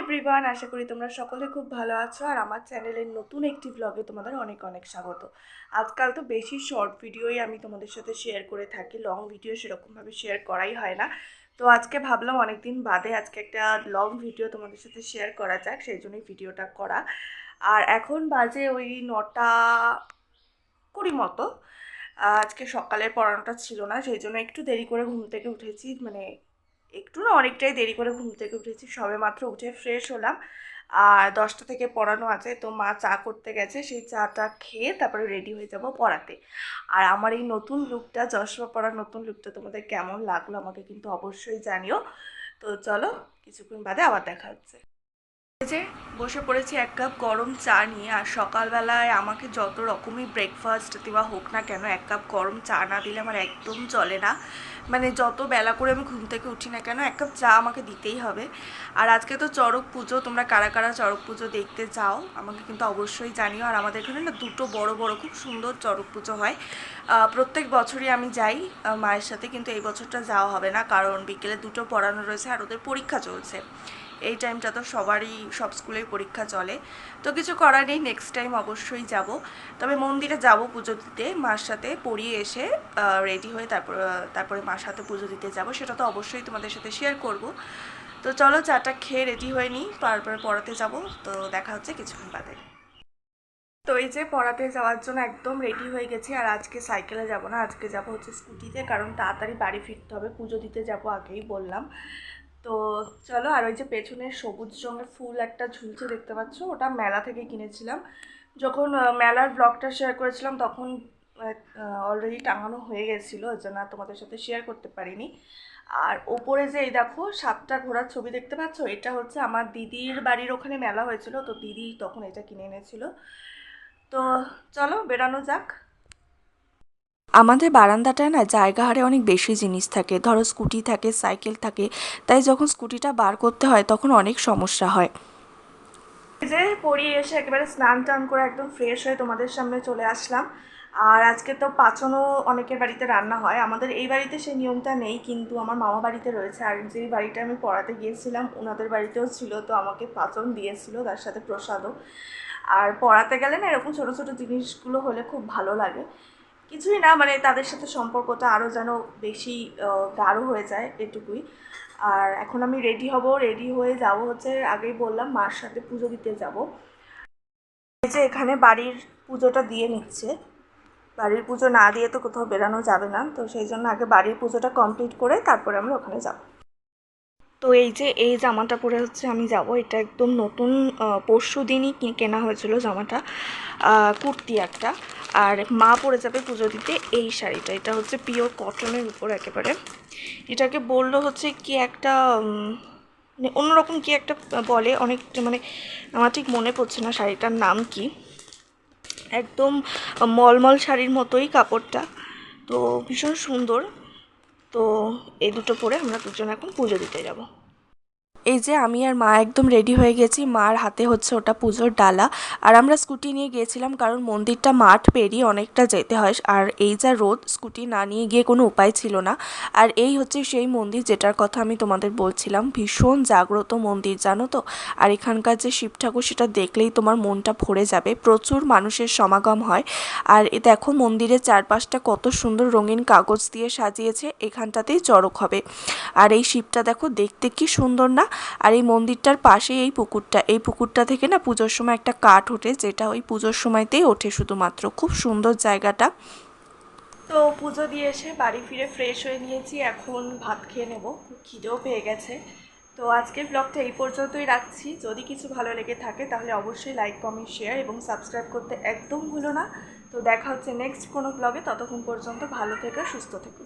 Everyone আশা করি তোমরা সকলে খুব ভালো আছো, আর আমার চ্যানেলের নতুন একটি ব্লগে তোমাদের অনেক অনেক স্বাগত। আজকাল তো বেশি শর্ট ভিডিওই আমি তোমাদের সাথে শেয়ার করে থাকি লং ভিডিও সেরকমভাবে শেয়ার করাই হয় না। তো আজকে ভাবলাম অনেক দিন বাদে আজকে একটা লং ভিডিও তোমাদের সাথে শেয়ার করা যাক, সেই জন্যই ভিডিওটা করা। আর এখন বাজে ওই নটা কুড়ি মতো। আজকে সকালের পড়ানোটা ছিল না, সেই জন্য একটু দেরি করে ঘুম থেকে উঠেছি মানে একটু না অনেকটাই দেরি করে ঘুম থেকে উঠেছি, সবে মাত্র উঠে ফ্রেশ হলাম। আর দশটা থেকে পড়ানো আছে, তো মা চা করতে গেছে, সেই চাটা খেয়ে তারপরে রেডি হয়ে যাব পড়াতে। আর আমার এই নতুন লুকটা চশমা পড়ার নতুন লুকটা তোমাদের কেমন লাগল আমাকে কিন্তু অবশ্যই জানিও। তো চলো, কিছুক্ষণ বাদে আবার দেখা হচ্ছে। যে বসে পড়েছি এক কাপ গরম চা নিয়ে, আর সকালবেলায় আমাকে যত রকমই ব্রেকফাস্ট দেওয়া হোক না কেন, এক কাপ গরম চা না দিলে আমার একদম চলে না। মানে যত বেলা করে আমি ঘুম থেকে উঠি না কেন, এক কাপ চা আমাকে দিতেই হবে। আর আজকে তো চড়ক পুজো, তোমরা কারা কারা চড়ক পুজো দেখতে চাও, আমাকে কিন্তু অবশ্যই জানিও। আর আমাদের এখানে না দুটো বড় বড়, খুব সুন্দর চড়ক পুজো হয়। প্রত্যেক বছরই আমি যাই মায়ের সাথে, কিন্তু এই বছরটা যাওয়া হবে না, কারণ বিকেলে দুটো পড়ানো রয়েছে আর ওদের পরীক্ষা চলছে। এই টাইমটা তো সবারই, সব স্কুলেই পরীক্ষা চলে। তো কিছু করার নেই নেক্সট টাইম অবশ্যই যাব। তবে মন্দিরে যাব পুজো দিতে। মার সাথে পড়িয়ে এসে রেডি হয়ে তারপর তারপরে মার সাথে পুজো দিতে যাব। সেটা তো অবশ্যই তোমাদের সাথে শেয়ার করব। তো চলো, চাটা খেয়ে রেডি হয়ে নিই। তারপরে পড়াতে যাব। তো দেখা হচ্ছে কিছুক্ষণ বাদে। তো এই যে পড়াতে যাওয়ার জন্য একদম রেডি হয়ে গেছি। আর আজকে সাইকেলে যাব না। আজকে যাব হচ্ছে স্কুটিতে কারণ তাড়াতাড়ি বাড়ি ফিরতে হবে। পুজো দিতে যাব আগেই বললাম। তো চলো আর ওই যে পেছনে সবুজ রঙের ফুল একটা ঝুলছে দেখতে পাচ্ছ? ওটা মেলা থেকে কিনেছিলাম। যখন মেলার ব্লগটা শেয়ার করেছিলাম তখন অলরেডি টাঙানো হয়ে গেছিল, ওই জন্য তোমাদের সাথে শেয়ার করতে পারিনি। আর ওপরে যে এই দেখো, সাতটা ঘোড়ার ছবি দেখতে পাচ্ছ? এটা হচ্ছে আমার দিদির বাড়ির ওখানে মেলা হয়েছিল, তো দিদি তখন এটা কিনে এনেছিল। তো চলো বেরানো যাক। আমাদের বারান্দাটায় না জায়গা হারে অনেক বেশি জিনিস থাকে। ধরো স্কুটি থাকে, সাইকেল থাকে, তাই যখন স্কুটিটা বার করতে হয় তখন অনেক সমস্যা হয়। যে পড়িয়ে এসে একেবারে স্নান টান করে একদম ফ্রেশ হয়ে তোমাদের সামনে চলে আসলাম। আর আজকে তো পাচনও অনেকের বাড়িতে রান্না হয়। আমাদের এই বাড়িতে সেই নিয়মটা নেই, কিন্তু আমার মামা বাড়িতে রয়েছে। আর যেই বাড়িটা আমি পড়াতে গিয়েছিলাম ওনাদের বাড়িতেও ছিল, তো আমাকে পাচন দিয়েছিল, তার সাথে প্রসাদও। আর পড়াতে গেলে না এরকম ছোটো ছোটো জিনিসগুলো হলে খুব ভালো লাগে। কিছুই না মানে তাদের সাথে সম্পর্কটা আরও যেন বেশি গাঢ় হয়ে যায় এটুকুই। আর এখন আমি রেডি হব রেডি হয়ে যাব হচ্ছে, আগেই বললাম মার সাথে পুজো দিতে যাব। এই যে এখানে বাড়ির পুজোটা দিয়ে নিচ্ছে। বাড়ির পুজো না দিয়ে তো কোথাও বেরানো যাবে না, তো সেই জন্য আগে বাড়ির পুজোটা কমপ্লিট করে তারপরে আমরা ওখানে যাব। তো এই যে, এই জামাটা পরে হচ্ছে আমি যাব। এটা একদম নতুন পরশু দিনই কেনা হয়েছিল জামাটা কুর্তি একটা। আর মা পরে যাবে পুজো দিতে এই শাড়িটা। এটা হচ্ছে পিওর কটনের উপর একেবারে। এটাকে বলল হচ্ছে কি একটা মানে অন্যরকম কি একটা বলে, অনেক মানে আমার ঠিক মনে পড়ছে না শাড়িটার নাম কি। একদম মলমল শাড়ির মতোই কাপড়টা। তো ভীষণ সুন্দর। তো এই দুটো পরে আমরা দুজন এখন পুজো দিতে যাব। এই যে আমি আর মা একদম রেডি হয়ে গেছি, মার হাতে হচ্ছে ওটা পুজোর ডালা। আর আমরা স্কুটি নিয়ে গিয়েছিলাম কারণ মন্দিরটা মাঠ পেরিয়ে অনেকটা যেতে হয়। আর এই যা রোদ, স্কুটি না নিয়ে গিয়ে কোনো উপায় ছিল না। আর এই হচ্ছে সেই মন্দির যেটার কথা আমি তোমাদের বলছিলাম। ভীষণ জাগ্রত মন্দির, জানো তো? আর এখানকার যে শিব ঠাকুর, সেটা দেখলেই তোমার মনটা ভরে যাবে। প্রচুর মানুষের সমাগম হয়। আর এ দেখো মন্দিরের চারপাশটা কত সুন্দর রঙিন কাগজ দিয়ে সাজিয়েছে। এখানটাতেই চড়ক হবে। আর এই শিবটা দেখো দেখতে কি সুন্দর না? আর এই মন্দিরটার পাশেই এই পুকুরটা এই পুকুরটা থেকে না পুজোর সময় একটা কাঠ ওঠে, যেটা ওই পুজোর সময়তেই ওঠে শুধুমাত্র। খুব সুন্দর জায়গাটা। তো পুজো দিয়ে এসে বাড়ি ফিরে ফ্রেশ হয়ে নিয়েছি, এখন ভাত খেয়ে নেব। খিদেও পেয়ে গেছে। তো আজকের ব্লগটা এই পর্যন্তই রাখছি। যদি কিছু ভালো লেগে থাকে তাহলে অবশ্যই লাইক কমেন্ট শেয়ার এবং সাবস্ক্রাইব করতে একদম ভুলো না। তো দেখা হচ্ছে নেক্সট কোনো ব্লগে ততক্ষণ পর্যন্ত ভালো থেকো, সুস্থ থেকো।